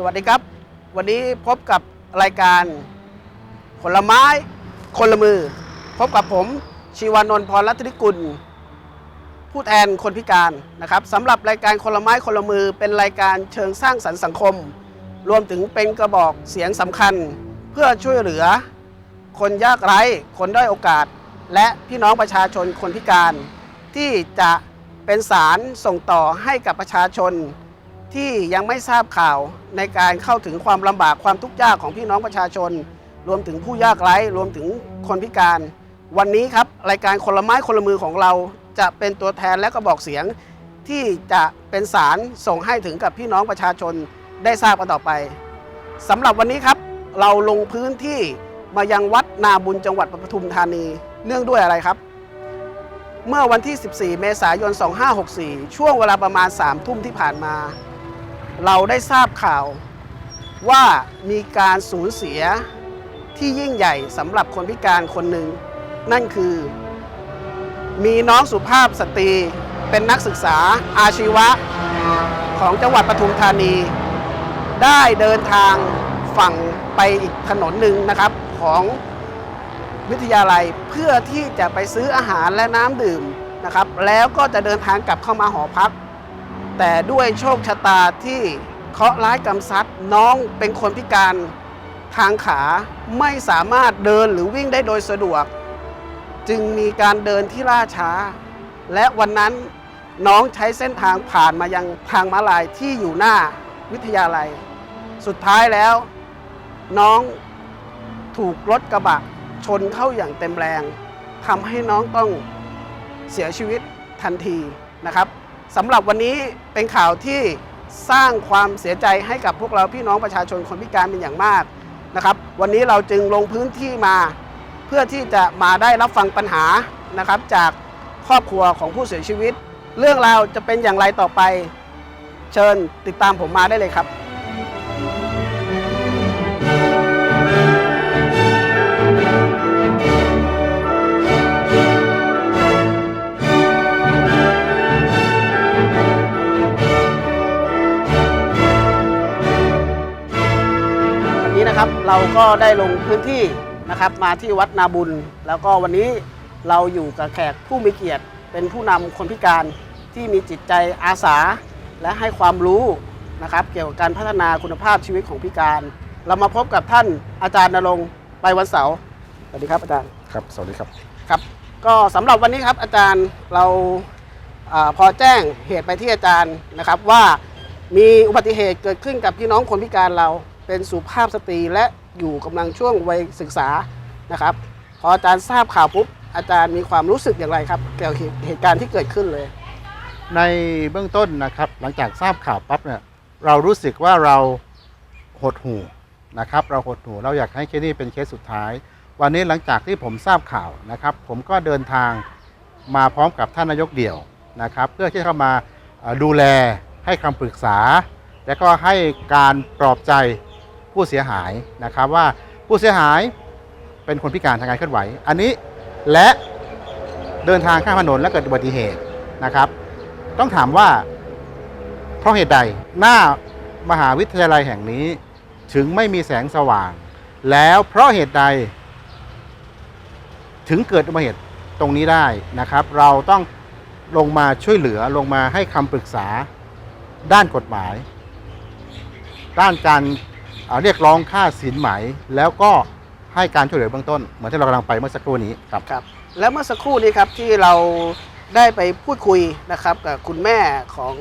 สวัสดีครับ วันนี้พบกับรายการผลไม้คนละมือ พบกับผมชีวานนท์พรรัตนิกุล ผู้แทนคนพิการนะครับสำหรับรายการคนละไม้คนละมือ เป็นรายการเชิงสร้างสรรค์สังคม รวมถึงเป็นกระบอกเสียงสำคัญ เพื่อช่วยเหลือ คนยากไร้คนด้อยโอกาส และพี่น้องประชาชนคนพิการ ที่จะเป็นสารส่งต่อให้กับประชาชน ที่ยังไม่ทราบข่าวในการเข้าถึงความลำบากความทุกข์ยากของพี่น้องประชาชน รวมถึงผู้ยากไร้รวมถึงคนพิการ วันนี้ครับรายการคนละไม้คนละมือของเรา จะเป็นตัวแทนและก็บอกเสียง ที่จะเป็นสารส่งให้ถึงกับพี่น้องประชาชนได้ทราบกันต่อไปสำหรับวันนี้ครับ เราลงพื้นที่มายังวัดนาบุญจังหวัดปทุมธานีเนื่องด้วยอะไรครับ เมื่อวันที่ 14 เมษายน 2564 ช่วงเวลาประมาณ 3 ทุ่มที่ผ่านมา เราได้ทราบข่าวว่ามีการสูญเสียที่ยิ่งใหญ่สำหรับคนพิการคนหนึ่ง นั่นคือ มีน้องสุภาพสตรี เป็นนักศึกษาอาชีวะ ของจังหวัดปทุมธานี ได้เดินทางฝั่งไปอีกถนนหนึ่งนะครับของวิทยาลัยเพื่อที่จะไปซื้ออาหารและน้ำดื่มนะครับ แล้วก็จะเดินทางกลับเข้ามาหอพัก แต่ด้วยโชคชะตาที่เคราะห์ร้ายกรรมซัดน้องเป็นคนพิการทางขาไม่สามารถเดินหรือวิ่งได้โดยสะดวก จึงมีการเดินที่ล่าช้า และวันนั้นน้องใช้เส้นทางผ่านมายังทางม้าลายที่อยู่หน้าวิทยาลัย สุดท้ายแล้ว น้องถูกรถกระบะชนเข้าอย่างเต็มแรงทำให้น้องต้องเสียชีวิตทันทีนะครับ สำหรับวันนี้เป็นข่าวที่สร้างความเสียใจให้กับพวกเราพี่น้องประชาชนคนพิการเป็นอย่างมากนะครับ วันนี้เราจึงลงพื้นที่มา เพื่อที่จะมาได้รับฟังปัญหานะครับจากครอบครัวของผู้เสียชีวิต เรื่องราวจะเป็นอย่างไรต่อไป เชิญติดตามผมมาได้เลยครับ เราก็ได้ลงพื้นที่นะครับมาที่วัดนาบุญ แล้วก็วันนี้เราอยู่กับแขกผู้มีเกียรติ เป็นผู้นำคนพิการที่มีจิตใจอาสา และให้ความรู้นะครับ เกี่ยวกับการพัฒนาคุณภาพชีวิตของพิการ เรามาพบกับท่านอาจารย์นรงค์ไปวันเสาร์สวัสดีครับอาจารย์ ครับ สวัสดีครับ ครับก็สำหรับวันนี้ครับอาจารย์เราอาพอแจ้งเหตุไปที่อาจารย์นะครับว่ามีอุบัติเหตุเกิดขึ้นกับพี่น้องคนพิการเรา เป็นสุภาพสตรีและอยู่กำลังช่วงวัยศึกษานะครับ พออาจารย์ทราบข่าวปุ๊บอาจารย์มีความรู้สึกอย่างไรครับ เกี่ยวกับเหตุการณ์ที่เกิดขึ้นเลย ในเบื้องต้นนะครับ หลังจากทราบข่าวปั๊บเนี่ยเรารู้สึกว่าเราหดหู่นะครับ เราหดหู่เราอยากให้เคสนี้เป็นเคสสุดท้าย วันนี้หลังจากที่ผมทราบข่าวนะครับ ผมก็เดินทางมาพร้อมกับท่านนายกเดี่ยวนะครับ เพื่อที่เข้ามาดูแลให้คำปรึกษา และก็ให้การปลอบใจ ผู้เสียหายนะครับว่าผู้เสียหายเป็นคนพิการทางการเคลื่อนไหว อันนี้และเดินทางข้ามถนนและเกิดอุบัติเหตุนะครับ ต้องถามว่าเพราะเหตุใดหน้ามหาวิทยาลัยแห่งนี้ ถึงไม่มีแสงสว่าง แล้วเพราะเหตุใด ถึงเกิดอุบัติเหตุตรงนี้ได้นะครับ เราต้องลงมาช่วยเหลือลงมาให้คำปรึกษาด้านกฎหมาย ด้านการ เอ่อเรียกร้องค่าสินไหม แล้วก็ให้การช่วยเหลือเบื้องต้น เหมือนที่เรากำลังไปเมื่อสักครู่นี้ครับครับ แล้วเมื่อสักครู่นี้ครับที่เราได้ไปพูดคุยนะครับกับคุณแม่ของ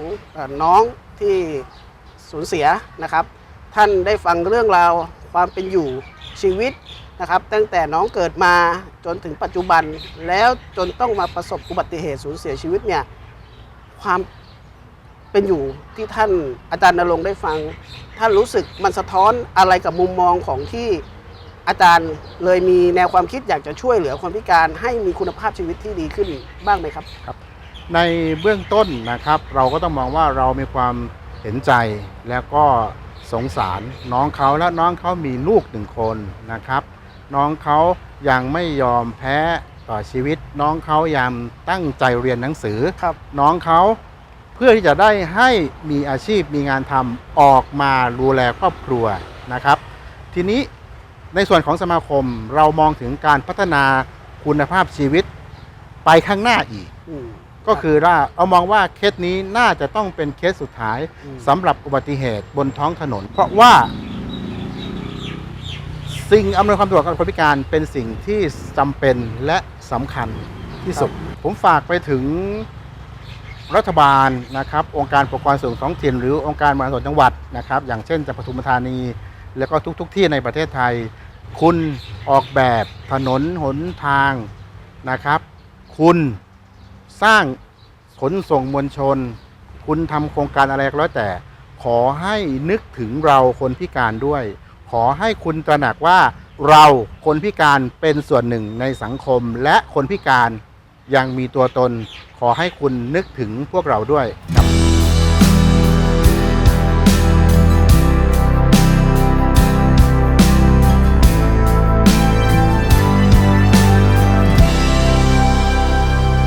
น้องที่สูญเสียนะครับ ท่านได้ฟังเรื่องราวความเป็นอยู่ชีวิตนะครับ ตั้งแต่น้องเกิดมาจนถึงปัจจุบันแล้วจนต้องมาประสบอุบัติเหตุสูญเสียชีวิตเนี่ยความ เป็นอยู่ที่ท่านอาจารย์นรงค์ได้ฟัง ท่านรู้สึกมันสะท้อนอะไรกับมุมมองของที่อาจารย์เลยมีแนวความคิดอยากจะช่วยเหลือคนพิการให้มีคุณภาพชีวิตที่ดีขึ้นบ้างไหมครับ ในเบื้องต้นนะครับเราก็ต้องมองว่าเรามีความเห็นใจแล้วก็สงสารน้องเขาและน้องเขามีลูกหนึ่งคนนะครับ น้องเขายังไม่ยอมแพ้ต่อชีวิต น้องเขายังตั้งใจเรียนหนังสือครับน้องเขา เพื่อที่จะได้ให้มีอาชีพมีงานทำออกมาดูแลครอบครัวนะครับ ทีนี้ในส่วนของสมาคมเรามองถึงการพัฒนาคุณภาพชีวิตไปข้างหน้าอีกอืมก็คือว่าเรามองว่าเคสนี้น่าจะต้องเป็นเคสสุดท้ายอืมสำหรับอุบัติเหตุบนท้องถนน เพราะว่า สิ่งอำนวยความสะดวกกับคนพิการเป็นสิ่งที่จำเป็นและสำคัญที่สุด ผมฝากไปถึง รัฐบาลนะครับองค์การปกครองส่วนท้องถิ่นหรือองค์การบริหารส่วนจังหวัดนะครับ อย่างเช่นจังหวัดปทุมธานี แล้วก็ทุกๆทที่ในประเทศไทย คุณออกแบบถนนหนทางนะครับ คุณสร้างขนส่งมวลชน คุณทำโครงการอะไรก็แล้วแต่ ขอให้นึกถึงเราคนพิการด้วย ขอให้คุณตระหนักว่าเราคนพิการเป็นส่วนหนึ่งในสังคมและคนพิการยังมีตัวตน ขอให้คุณนึกถึงพวกเราด้วยครับ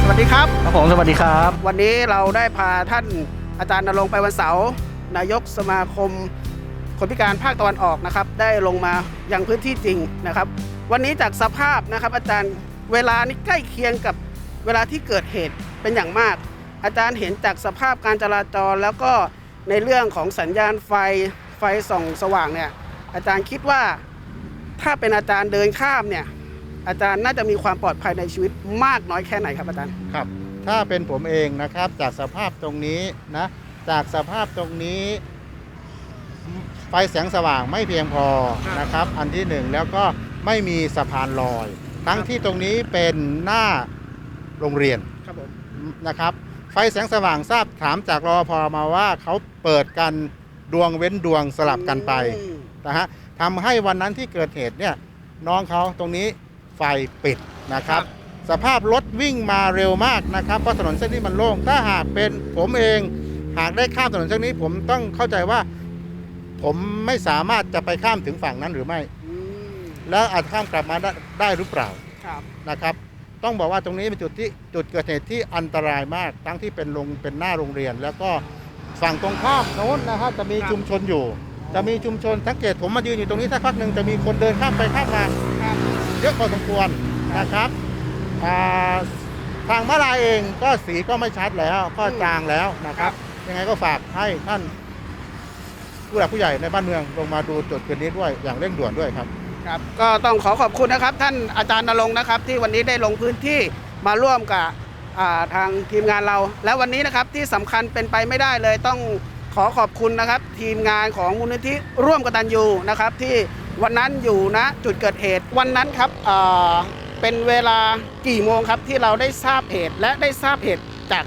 สวัสดีครับ ครับผมสวัสดีครับ วันนี้เราได้พาท่านอาจารย์นรงค์ไปวันเสาร์นายกสมาคม คนพิการภาคตะวันออกนะครับ ได้ลงมายังพื้นที่จริงนะครับ วันนี้จากสภาพนะครับอาจารย์เวลานี้ใกล้เคียงกับเวลาที่เกิดเหตุ เป็นอย่างมาก อาจารย์เห็นจากสภาพการจราจรแล้วก็ในเรื่องของสัญญาณไฟไฟส่องสว่างเนี่ยอาจารย์คิดว่าถ้าเป็นอาจารย์เดินข้ามเนี่ยอาจารย์น่าจะมีความปลอดภัยในชีวิตมากน้อยแค่ไหนครับอาจารย์ครับ ถ้าเป็นผมเองนะครับจากสภาพตรงนี้นะจากสภาพตรงนี้ ไฟแสงสว่างไม่เพียงพอครับนะครับ อันที่หนึ่งแล้วก็ไม่มีสะพานลอย ทั้งครับที่ตรงนี้เป็นหน้าโรงเรียนครับผม นะครับ ไฟแสงสว่างทราบถามจากรอพอมาว่าเขาเปิดกันดวงเว้นดวงสลับกันไปอืมนะฮะทำให้วันนั้นที่เกิดเหตุเนี่ยน้องเขาตรงนี้ไฟปิดนะครับ สภาพรถวิ่งมาเร็วมากนะครับเพราะถนนเส้นนี้มันโล่งถ้าหากเป็นผมเองหากได้ข้ามถนนเส้นนี้ผมต้องเข้าใจว่า ผมไม่สามารถจะไปข้ามถึงฝั่งนั้นหรือไม่อืมแล้วอาจข้ามกลับมาได้ได้หรือเปล่าครับนะครับ ต้องบอกว่าตรงนี้เป็นจุดที่จุดเกิดเหตุที่อันตรายมาก ทั้งที่เป็นโรงเป็นหน้าโรงเรียน แล้วก็ฝั่งตรงข้ามโน้นนะฮะจะมีชุมชนอยู่ จะมีชุมชนสังเกตผมมายืนอยู่ตรงนี้สักพักหนึ่งจะมีคนเดินข้ามไปข้ามมาเยอะพอสมควรนะครับทางมาลายเองก็สีก็ไม่ชัดแล้ว ก็จางแล้วนะครับ ยังไงก็ฝากให้ท่านผู้หลักผู้ใหญ่ในบ้านเมืองลงมาดูจุดเกิดนี้ด้วยอย่างเร่งด่วนด้วยครับ ครับก็ต้องขอขอบคุณนะครับ ท่านอาจารย์นรงค์นะครับ ที่วันนี้ได้ลงพื้นที่มาร่วมกับาทางทีมงานเรา และวันนี้นะครับที่สำคัญเป็นไปไม่ได้เลยต้องขอขอบคุณนะครับ ทีมงานของมูลนิธิร่วมกตัญญูนะครับ ที่วันนั้นอยู่ณจุดเกิดเหตุ วันนั้นครับเป็นเวลากี่โมงครับที่เราได้ทราบเหตุและได้ทราบเหตุจาก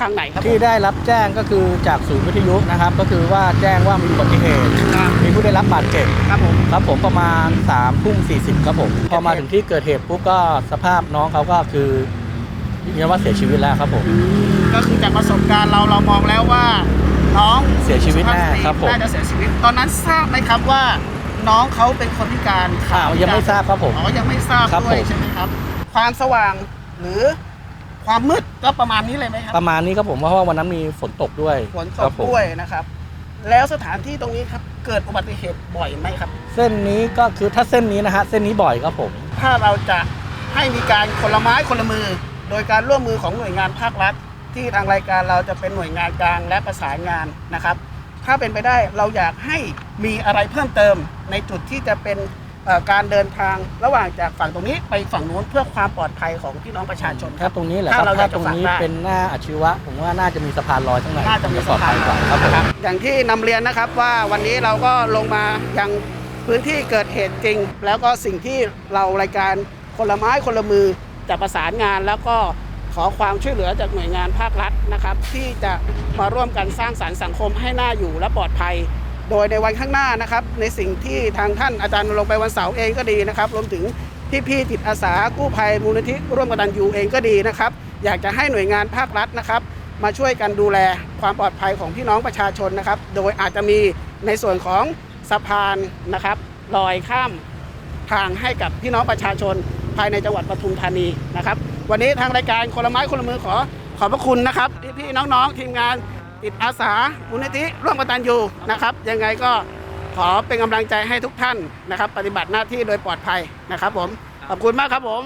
ทางไหนครับที่ได้รับแจ้งก็คือจากศูนย์วิทยุนะครับ ก็คือว่าแจ้งว่ามีอุบัติเหตุครับมีผู้ได้รับบาดเจ็บครับผมครับผมประมาณ3ามทุ่มสีครับผมพอมาถึงที่เกิดเหตุปุ๊บก็สภาพน้องเขาก็คือเรียกว่าเสียชีวิตแล้วครับผมก็คือจากประสบการณ์เราเรามองแล้วว่า น้องเสียชีวิตแน่ครับผมน่าจะเสียชีวิต ตอนนั้นทราบไหมครับว่า น้องเขาเป็นคนพิการข่าวยังไม่ทราบครับผมอ๋อยังไม่ทราบครับด้วยผมใช่ไหมครับ ความสว่างหรือ ความมืดก็ประมาณนี้เลยไหมครับ ประมาณนี้ครับผมเพราะว่าวันนั้นมีฝนตกด้วยฝนตครักบผมด้วยนะครับ แล้วสถานที่ตรงนี้ครับ เกิดอุบัติเหตุบ่อยไหมครับ เส้นนี้ก็คือถ้าเส้นนี้นะฮะเส้นนี้บ่อยครับผม ถ้าเราจะให้มีการคนละไม้คนละมือ โดยการร่วมมือของหน่วยงานภาครัฐ ที่ทางรายการเราจะเป็นหน่วยงานกลางและประสานงานนะครับ ถ้าเป็นไปได้เราอยากให้มีอะไรเพิ่มเติมในจุดที่จะเป็นเอ่อ การเดินทางระหว่างจากฝั่งตรงนี้ไปฝั่งนู้นเพื่อความปลอดภัยของพี่น้องประชาชนคถ้ารับตรงนี้แหละคถ้ารับเราอยากถ้าตรงนี้จะฝากได้ เป็นหน้าอาชีวะ ผมว่าน่าจะมีสะพานลอยข้างในน่าจะมีปลอดภัยกว่าครับผม นะครับอย่างที่นำเรียนนะครับว่าวันนี้เราก็ลงมายังพื้นที่เกิดเหตุจริง แล้วก็สิ่งที่เรารายการคนละไม้คนละมือจะประสานงาน แล้วก็ขอความช่วยเหลือจากหน่วยงานภาครัฐนะครับ ที่จะมาร่วมกันสร้างสรรค์สังคมให้น่าอยู่และปลอดภัย โดยในวันข้างหน้านะครับ ในสิ่งที่ทางท่านอาจารย์ลงไปวันเสาร์เองก็ดีนะครับ รวมถึงพี่ๆจิตอาสากู้ภัยมูลนิธิร่วมกันยูเองก็ดีนะครับ อยากจะให้หน่วยงานภาครัฐนะครับ มาช่วยกันดูแลความปลอดภัยของพี่น้องประชาชนนะครับ โดยอาจจะมีในส่วนของสะพานนะครับลอยข้ามทางให้กับพี่น้องประชาชนภายในจังหวัดปทุมธานีนะครับ วันนี้ทางรายการคนละไม้คนละมือขอขอบพระคุณนะครับที่พี่น้องๆทีมงาน จิตอาสามูลนิธิร่วมกตันยูนะครับ ยังไงก็ขอเป็นกำลังใจให้ทุกท่านนะครับ ปฏิบัติหน้าที่โดยปลอดภัยนะครับผม ขอบคุณมากครับผม